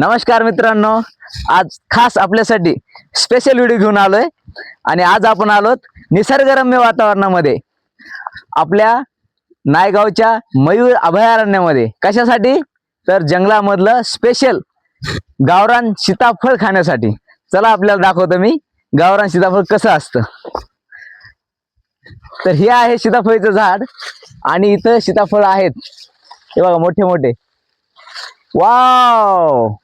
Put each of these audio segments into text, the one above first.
नमस्कार मित्रांनो आज खास आपल्यासाठी स्पेशल व्हिडिओ घेऊन आलोय. आणि आज आपण आलोत निसर्गरम्य वातावरणामध्ये आपल्या नायगावच्या मयूर अभयारण्यामध्ये. कशासाठी? तर जंगलामधलं स्पेशल गावरान सीताफळ खाण्यासाठी. चला आपल्याला दाखवतो मी गावरान सीताफळ कसं असतं. तर हे आहे सीताफळीचं झाड आणि इथं सीताफळ आहेत. हे बघा मोठे मोठे वाव!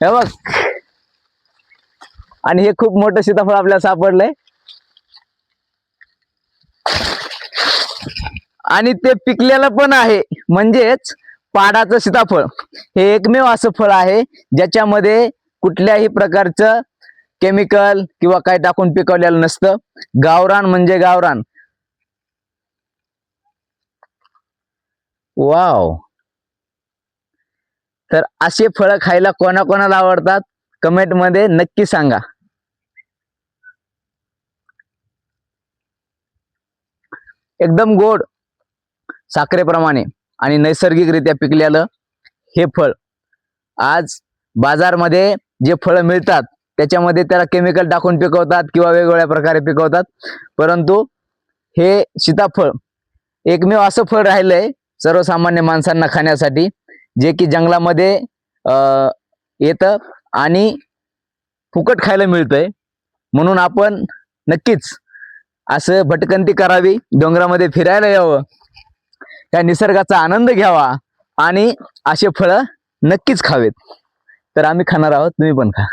हे बघ. आणि हे खूप मोठं सीताफळ आपल्याला सापडलंय. आणि ते पिकलेलं पण आहे. म्हणजेच पाडाचं सीताफळ. हे एकमेव असं फळ आहे ज्याच्यामध्ये कुठल्याही प्रकारचं केमिकल किंवा काय टाकून पिकवलेलं नसतं. गावरान म्हणजे गावरान. वाव! तर असे फळं खायला कोणाकोणाला आवडतात? कमेंटमध्ये नक्की सांगा. एकदम गोड साखरेप्रमाणे आणि नैसर्गिकरित्या पिकलेलं हे फळ. आज बाजारमध्ये जे फळं मिळतात त्याच्यामध्ये त्याला केमिकल टाकून पिकवतात किंवा वेगवेगळ्या प्रकारे पिकवतात. परंतु हे सीताफळ एकमेव असं फळ राहिलंय सर्वसामान्य माणसांना खाण्यासाठी. जे की जंगलामध्ये अं, येतं आणि फुकट खायला मिळतंय. म्हणून आपण नक्कीच असं भटकंती करावी डोंगरामध्ये फिरायला यावं. त्या निसर्गाचा आनंद घ्यावा आणि असे फळं नक्कीच खावेत. तर आम्ही खाणार आहोत तुम्ही पण खा.